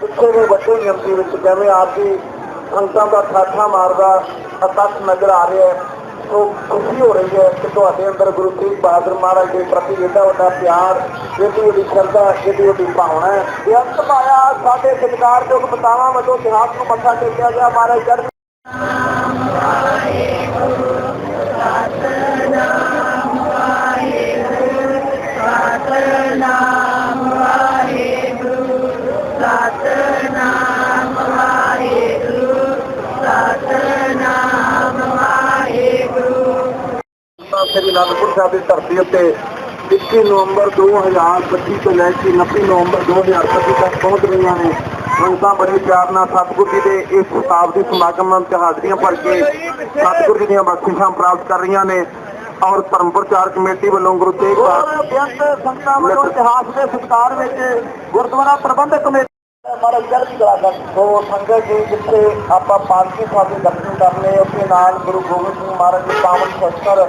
ਪਿੱਛੇ ਵੀ ਵੱਡੀ ਗਿਣਤੀ ਵਿੱਚ ਜਿਵੇਂ ਆਪ ਦੀ ਸੰਗਤਾਂ ਦਾ ਠਾਠਾ ਮਾਰਦਾ ਇਕੱਠ ਨਜ਼ਰ ਆ ਰਿਹਾ ਹੈ, ਉਹ ਖੁਸ਼ੀ ਹੋ ਰਹੀ ਹੈ ਕਿ ਤੁਹਾਡੇ ਅੰਦਰ ਗੁਰੂ ਤੇਗ ਬਹਾਦਰ ਮਹਾਰਾਜ ਦੇ ਪ੍ਰਤੀ ਏਡਾ ਵੱਡਾ ਪਿਆਰ ਏਡੀ ਵੱਡੀ ਸ਼ਰਧਾ ਏਡੀ ਵੱਡੀ ਭਾਵਨਾ ਹੈ। ਇਹ ਅੰਤ ਪਾਇਆ, ਸਾਡੇ ਸਤਿਕਾਰਯੋਗ ਬਤਾਵਾਂ ਵੱਲੋਂ ਇਤਿਹਾਸ ਨੂੰ ਮੱਥਾ ਟੇਕਿਆ ਗਿਆ, ਮਹਾਰਾਜ ਚੜ੍ਹ ਸਾਹਿਬ ਦੀ ਧਰਤੀ ਉੱਤੇ 21 ਨਵੰਬਰ 2025 ਤੋਂ ਲੈ ਕੇ 29 ਨਵੰਬਰ 2025 ਤੱਕ ਪਹੁੰਚ ਰਹੀਆਂ ਨੇ। ਸੰਗਤਾਂ ਬੜੇ ਪਿਆਰ ਨਾਲ ਸਤਿਗੁਰੂ ਜੀ ਦੇ ਇਸ ਸ਼ਤਾਬਦੀ ਸਮਾਗਮ ਵਿੱਚ ਹਾਜ਼ਰੀਆਂ ਭਰ ਕੇ ਸਤਿਗੁਰੂ ਜੀ ਦੀਆਂ ਬਖਸ਼ਿਸ਼ਾਂ ਪ੍ਰਾਪਤ ਕਰ ਰਹੀਆਂ ਨੇ ਔਰ ਧਰਮ ਪ੍ਰਚਾਰ ਕਮੇਟੀ ਵੱਲੋਂ ਗੁਰੂ ਤੇਗ ਬਹਾਦਰ ਸੰਗਤਾਂ ਵੱਲੋਂ ਇਤਿਹਾਸ ਦੇ ਸਤਿਕਾਰ ਵਿੱਚ ਗੁਰਦੁਆਰਾ ਪ੍ਰਬੰਧਕ ਕਮੇਟੀ ਮਾਰਾ ਚੜ੍ਹਦੀ ਕਲਾ ਦਾ ਸੋ ਸੰਗਤ ਜੀ ਜਿੱਥੇ ਆਪਾਂ ਪਾਲਕੀ ਸਾਹਿਬ ਦੇ ਦਰਸ਼ਨ ਕਰਨੇ ਉੱਥੇ ਨਾਲ ਗੁਰੂ ਗੋਬਿੰਦ ਸਿੰਘ ਮਹਾਰਾਜ ਦੇ ਪਾਵਨ ਸ਼ਸਤਰ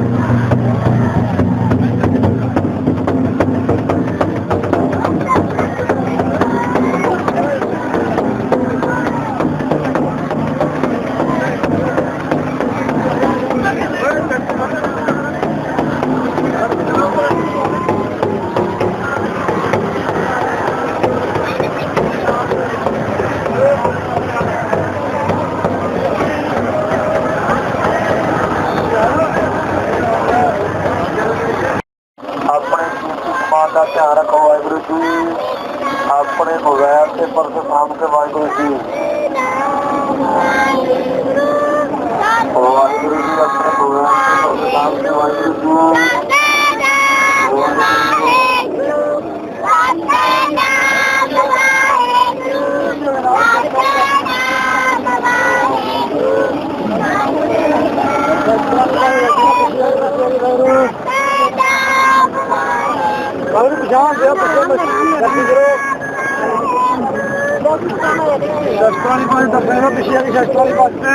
ਤੇ ਪਰਸ ਸਾਂਭ ਕੇ ਵਾਹਿਗੁਰੂ ਜੀ ਵਾਹਿਗੁਰੂ ਜੀ ਆਪਣੇ ਮੋਬਾਈਲ ਤੇ ਪਰਸ ਸਾਂਭ ਕੇ ਵਾਹਿਗੁਰੂ ਜੀ ਵਾਹਿਗੁਰੂ ਪਛਾਣ ਦੇ ਬੱਚੇ ਬੱਚੀ ਕਰੋ ਸ਼ਸਤਰਾਂ ਵਾਲੀ ਪਾਸੇ ਦੱਬੇ ਨਾ ਪਿੱਛੇ ਕੇ ਸ਼ਸਤਰਾਂ ਵਾਲੀ ਪਾਸੇ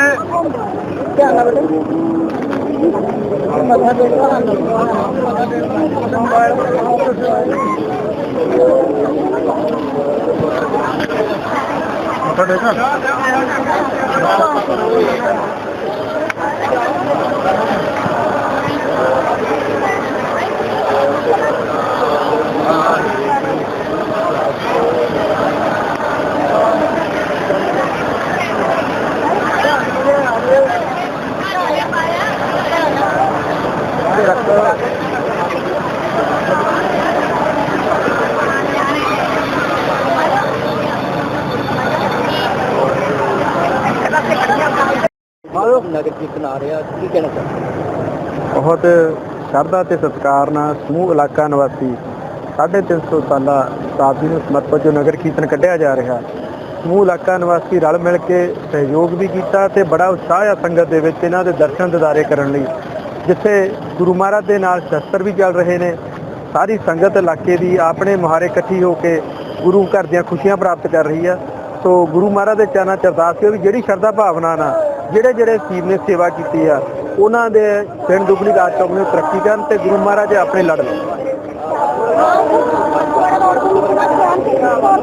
ਧਿਆਨ ਨਾਲ ਬੇਟੇ ਮੱਥਾ ਟੇਕਾ ਨਗਰ ਕੀਰਤਨ ਆ ਰਿਹਾ, ਕੀ ਕਹਿਣਾ ਚਾਹੁੰਦੇ ਬਹੁਤ ਸ਼ਰਧਾ ਤੇ ਸਤਿਕਾਰ ਨਾਲ ਸਮੂਹ ਇਲਾਕਾ ਨਿਵਾਸੀ 350 ਸਾਲਾ ਸ਼ਤਾਬਦੀ ਨੂੰ ਸਮਰਪਿਤ ਜੋ ਨਗਰ ਕੀਰਤਨ ਕੱਢਿਆ ਜਾ ਰਿਹਾ, ਸਮੂਹ ਇਲਾਕਾ ਨਿਵਾਸੀ ਰਲ ਮਿਲ ਕੇ ਸਹਿਯੋਗ ਵੀ ਕੀਤਾ ਤੇ ਬੜਾ ਉਤਸ਼ਾਹ ਆ ਸੰਗਤ ਦੇ ਵਿੱਚ ਇਹਨਾਂ ਦੇ ਦਰਸ਼ਨ ਦਿਦਾਰੇ ਕਰਨ ਲਈ। ਜਿੱਥੇ ਗੁਰੂ ਮਹਾਰਾਜ ਦੇ ਨਾਲ ਸ਼ਸਤਰ ਵੀ ਚੱਲ ਰਹੇ ਨੇ, ਸਾਰੀ ਸੰਗਤ ਇਲਾਕੇ ਦੀ ਆਪਣੇ ਮੁਹਾਰੇ ਇਕੱਠੀ ਹੋ ਕੇ ਗੁਰੂ ਘਰ ਦੀਆਂ ਖੁਸ਼ੀਆਂ ਪ੍ਰਾਪਤ ਕਰ ਰਹੀ ਆ। ਸੋ ਗੁਰੂ ਮਹਾਰਾਜ ਦੇ ਚਰਨਾਂ ਚ ਅਰਦਾਸ ਹੈ ਵੀ ਜਿਹੜੀ ਸ਼ਰਧਾ ਭਾਵਨਾ ਨਾਲ ਜਿਹੜੇ ਜਿਹੜੇ ਸੀਰ ਨੇ ਸੇਵਾ ਕੀਤੀ ਆ, ਉਹਨਾਂ ਦੇ ਪਿੰਡ ਦੁਗਲੀ ਰਾਜ ਚੌਕ ਨੂੰ ਤਰੱਕੀ ਕਰਨ ਤੇ ਗੁਰੂ ਮਹਾਰਾਜ ਆਪਣੇ ਲੜ ਲੈਣ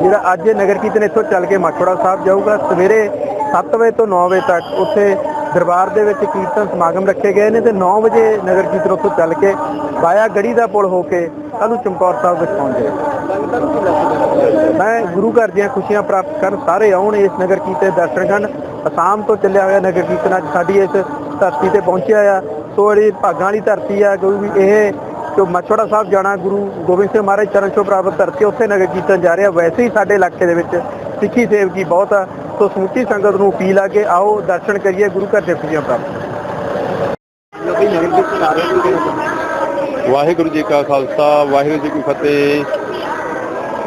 ਜਿਹੜਾ ਅੱਜ ਇਹ ਨਗਰ ਕੀਰਤਨ ਇੱਥੋਂ ਚੱਲ ਕੇ ਮਾਛੋੜਾ ਸਾਹਿਬ ਜਾਊਗਾ, ਸਵੇਰੇ 7 ਵਜੇ ਤੋਂ 9 ਵਜੇ ਤੱਕ ਉੱਥੇ ਦਰਬਾਰ ਦੇ ਵਿੱਚ ਕੀਰਤਨ ਸਮਾਗਮ ਰੱਖੇ ਗਏ ਨੇ ਤੇ 9 ਵਜੇ ਨਗਰ ਕੀਰਤਨ ਉੱਥੋਂ ਚੱਲ ਕੇ ਬਾਇਆ ਗੜੀ ਦਾ ਪੁਲ ਹੋ ਕੇ ਸਾਨੂੰ ਚਮਕੌਰ ਸਾਹਿਬ ਵਿੱਚ ਪਹੁੰਚ ਜਾਏ ਮੈਂ ਗੁਰੂ ਘਰ ਦੀਆਂ ਖੁਸ਼ੀਆਂ ਪ੍ਰਾਪਤ ਕਰਨ ਸਾਰੇ ਆਉਣ ਇਸ ਨਗਰ ਕੀਰਤਨ ਦਰਸ਼ਨ ਕਰਨ। ਅਸਾਮ ਤੋਂ ਚੱਲਿਆ ਹੋਇਆ ਨਗਰ ਕੀਰਤਨ ਅੱਜ ਸਾਡੀ ਇਸ ਧਰਤੀ ਤੇ ਪਹੁੰਚਿਆ ਆ। ਸੋ ਜਿਹੜੀ ਭਾਗਾਂ ਵਾਲੀ ਧਰਤੀ ਆ ਕਿਉਂਕਿ ਇਹ ਜੋ ਮਛੋੜਾ ਸਾਹਿਬ ਜਾਣਾ, ਗੁਰੂ ਗੋਬਿੰਦ ਸਿੰਘ ਮਹਾਰਾਜ ਚਰਨ ਛੋਹ ਪ੍ਰਾਪਤ ਧਰਤੀ ਉੱਥੇ ਨਗਰ ਕੀਰਤਨ ਜਾ ਰਿਹਾ। ਵੈਸੇ ਹੀ ਸਾਡੇ ਇਲਾਕੇ ਦੇ ਵਿੱਚ ਸਿੱਖੀ ਸੇਵਕੀ ਬਹੁਤ ਆ। ਸੋ ਸਮੁੱਚੀ ਸੰਗਤ ਨੂੰ ਅਪੀਲ ਆ ਕਿ ਆਓ ਦਰਸ਼ਨ ਕਰੀਏ, ਗੁਰੂ ਘਰ ਦੇ ਖੁਸ਼ੀਆਂ ਪ੍ਰਾਪਤ ਵਾਹਿਗੁਰੂ ਜੀ ਕਾ ਖਾਲਸਾ, ਵਾਹਿਗੁਰੂ ਜੀ ਕੀ ਫਤਿਹ।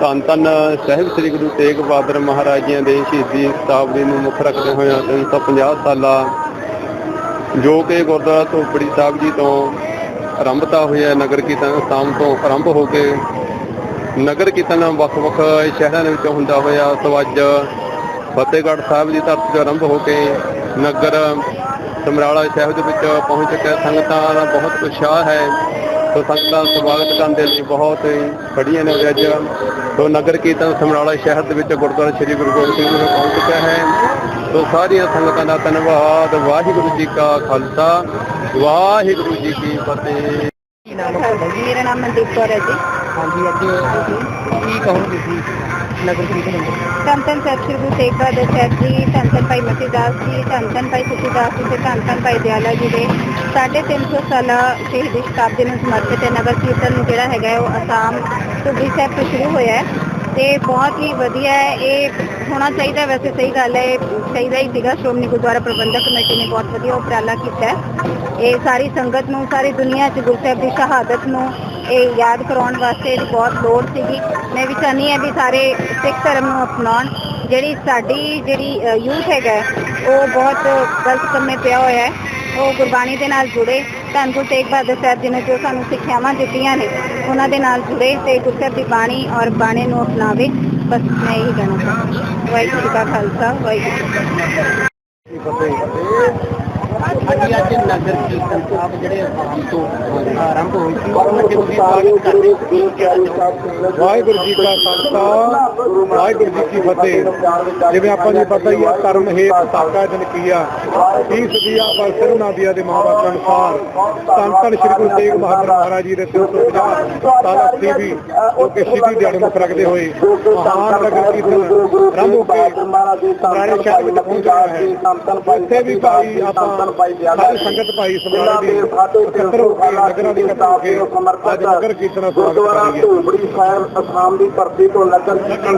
ਧੰਨ ਧੰਨ ਸਾਹਿਬ ਸ੍ਰੀ ਗੁਰੂ ਤੇਗ ਬਹਾਦਰ ਮਹਾਰਾਜ ਜੀਆਂ ਦੇ ਸ਼ਹੀਦੀ ਸ਼ਤਾਬਦੀ ਨੂੰ ਮੁੱਖ ਰੱਖਦੇ ਹੋਇਆ 350 ਸਾਲਾ, ਜੋ ਕਿ ਗੁਰਦੁਆਰਾ ਧੂਪੜੀ ਸਾਹਿਬ ਜੀ ਤੋਂ ਆਰੰਭਤਾ ਹੋਇਆ ਨਗਰ ਕੀਰਤਨ ਸ਼ਾਮ ਤੋਂ ਆਰੰਭ ਹੋ ਕੇ ਨਗਰ ਕੀਰਤਨ ਵੱਖ-ਵੱਖ ਸ਼ਹਿਰਾਂ ਦੇ ਵਿੱਚ ਹੁੰਦਾ ਹੋਇਆ ਸੋ ਅੱਜ ਫਤਿਹਗੜ੍ਹ ਸਾਹਿਬ ਦੀ ਧਰਤੀ ਤੋਂ ਆਰੰਭ ਹੋ ਕੇ ਨਗਰ ਸਮਰਾਲਾ ਸਾਹਿਬ ਦੇ ਵਿੱਚ ਪਹੁੰਚ ਚੁੱਕਿਆ। ਸੰਗਤਾਂ ਦਾ ਬਹੁਤ ਉਤਸ਼ਾਹ ਹੈ। ਸੋ ਸੰਗਤਾਂ ਦਾ ਸਵਾਗਤ ਕਰਨ ਦੇ ਲਈ ਬਹੁਤ ਹੀ ਖੜੀਆਂ ਨੇ। ਅੱਜ ਸੋ ਨਗਰ ਕੀਰਤਨ ਸਮਰਾਲਾ ਸ਼ਹਿਰ ਦੇ ਵਿੱਚ ਗੁਰਦੁਆਰਾ ਸ੍ਰੀ ਗੁਰੂ ਗੋਬਿੰਦ ਸਿੰਘ ਜੀ ਪਹੁੰਚ ਚੁੱਕਿਆ ਹੈ। ਸੋ ਸਾਰੀਆਂ ਸੰਗਤਾਂ ਦਾ ਧੰਨਵਾਦ। ਵਾਹਿਗੁਰੂ ਜੀ ਕਾ ਖਾਲਸਾ। ਵਾਹਿਗੁਰੂ ਜੀ ਕੀ ਫਤਿਹ। ਕੀ? ਮੇਰਾ ਨਾਮ ਮਨਦੀਪ ਕੌਰ ਹੈ ਜੀ। ਹਾਂਜੀ ਅੱਜ ਕੀ ਕਹੋਗੇ ਤੁਸੀਂ ਨਗਰ ਕੀਰਤਨ ਧੰਨ ਧੰਨ ਸਾਹਿਬ ਸ੍ਰੀ ਗੁਰੂ ਤੇਗ ਬਹਾਦਰ ਸਾਹਿਬ ਜੀ, ਧੰਨ ਧੰਨ ਭਾਈ ਮਸੀਦਾਸ ਜੀ, ਧੰਨ ਧੰਨ ਭਾਈ ਸੁਖੀਦਾਸ ਜੀ ਤੇ ਧੰਨ ਧੰਨ ਭਾਈ ਦਿਆਲਾ ਜੀ ਦੇ 350 ਸਾਲਾ ਸ਼ਹੀਦੀ ਸ਼ਤਾਬਦੀ ਨੂੰ ਸਮਰਪਿਤ ਹੈ ਨਗਰ ਕੀਰਤਨ ਜਿਹੜਾ ਹੈਗਾ ਉਹ ਅਸਾਮ ਧੁਬਰੀ ਸਾਹਿਬ ਤੋਂ ਸ਼ੁਰੂ ਹੋਇਆ ਹੈ ਤੇ ਬਹੁਤ ਹੀ ਵਧੀਆ ਹੈ। ਇਹ ਹੋਣਾ ਚਾਹੀਦਾ ਵੈਸੇ ਸਹੀ ਗੱਲ ਹੈ ਚਾਹੀਦਾ ਹੀ ਸੀਗਾ। ਸ਼੍ਰੋਮਣੀ ਗੁਰਦੁਆਰਾ ਪ੍ਰਬੰਧਕ ਕਮੇਟੀ ਨੇ ਬਹੁਤ ਵਧੀਆ ਉਪਰਾਲਾ ਕੀਤਾ ਹੈ। ਇਹ ਸਾਰੀ ਸੰਗਤ ਨੂੰ, ਸਾਰੀ ਦੁਨੀਆ 'ਚ ਗੁਰੂ ਸਾਹਿਬ ਦੀ ਸ਼ਹਾਦਤ ਨੂੰ ਇਹ ਯਾਦ ਕਰਾਉਣ ਵਾਸਤੇ ਇਹਦੀ ਬਹੁਤ ਲੋੜ ਸੀਗੀ। ਮੈਂ ਵੀ ਚਾਹੁੰਦੀ ਹਾਂ ਵੀ ਸਾਰੇ ਸਿੱਖ ਧਰਮ ਨੂੰ ਅਪਣਾਉਣ। ਜਿਹੜੀ ਸਾਡੀ ਜਿਹੜੀ ਯੂਥ ਹੈਗਾ ਉਹ ਬਹੁਤ ਗਲਤ ਕੰਮੇ ਪਿਆ ਹੋਇਆ ਹੈ। ਉਹ ਗੁਰਬਾਣੀ ਦੇ ਨਾਲ ਜੁੜੇ। ਧੰਨ ਗੁਰੂ ਤੇਗ ਬਹਾਦਰ ਸਾਹਿਬ ਜੀ ਨੇ ਜੋ ਸਾਨੂੰ ਸਿੱਖਿਆਵਾਂ ਦਿੱਤੀਆਂ ਨੇ, ਉਹਨਾਂ ਦੇ ਨਾਲ ਜੁੜੇ ਤੇ ਗੁਰਸਬ ਦੀ ਬਾਣੀ ਔਰ ਬਾਣੇ ਨੂੰ ਅਪਣਾਵੇ। ਬਸ ਮੈਂ ਇਹੀ ਕਹਿਣਾ ਚਾਹੁੰਦੀ ਵਾਹਿਗੁਰੂ ਜੀ ਕਾ ਖਾਲਸਾ, ਵਾਹਿਗੁਰੂ ਜੀ ਕੀ ਫਤਿਹ। ਹਾਂਜੀ, ਅੱਜ ਨਗਰ ਕੀਰਤਨ ਸਾਹਿਬ ਜਿਹੜੇ ਆਸਾਮ ਤੋਂ, ਆਰੰਭ ਹੋਈ ਸੀ ਉਹਨਾਂ ਦੇ ਤੁਸੀਂ ਸਵਾਗਤ ਕਰਦੇ ਵਾਹਿਗੁਰੂ ਜੀ ਕਾ ਖਾਲਸਾ, ਵਾਹਿਗੁਰੂ ਜੀ ਕੀ ਫਤਿਹ। ਜਿਵੇਂ ਆਪਾਂ ਨੂੰ ਪਤਾ ਹੀ ਆ, ਧਰਮ ਹੇਤ ਸਾਕਾ ਜਨ ਕੀਆ। ਤੀਸ ਦੀਆ ਪਰ ਸਿਰਨਾ ਦੇ ਮਹਾਵਾਕ ਅਨੁਸਾਰ, ਧੰਨ ਧੰਨ ਸ੍ਰੀ ਗੁਰੂ ਤੇਗ ਬਹਾਦਰ ਮਹਾਰਾਜ ਜੀ ਦੇ 350 ਸਾਲਾ ਵੀ ਜੋ ਕਿ ਸਿੱਧੀ ਦਿਹਾੜੇ ਮੁੱਖ ਰੱਖਦੇ ਹੋਏ ਮਹਾਨ ਨਗਰ ਕੀਰਤਨ ਆਰੰਭ ਹੋ ਕੇ ਸਮਰਾਲੇ ਸ਼ਹਿਰ ਵਿੱਚ ਪਹੁੰਚ ਰਿਹਾ ਹੈ ਇੱਥੇ ਵੀ ਭਾਈ ਆਪਾਂ ਸੰਗਤ ਭਾਈ ਸਮਰਾਲੇ ਦੀ ਇਕੱਤਰ ਹੋ ਕੇ ਨਗਰਾਂ ਦੀ ਕੇ ਨਗਰ ਦਾ ਸਵਾਗਤ ਕਰ ਰਹੀ ਹੈ। ਧੂਬੜੀ ਸਾਹਿਬ ਅਸਾਮ ਦੀ ਧਰਤੀ ਤੋਂ ਨਗਰ ਕੀਰਤਨ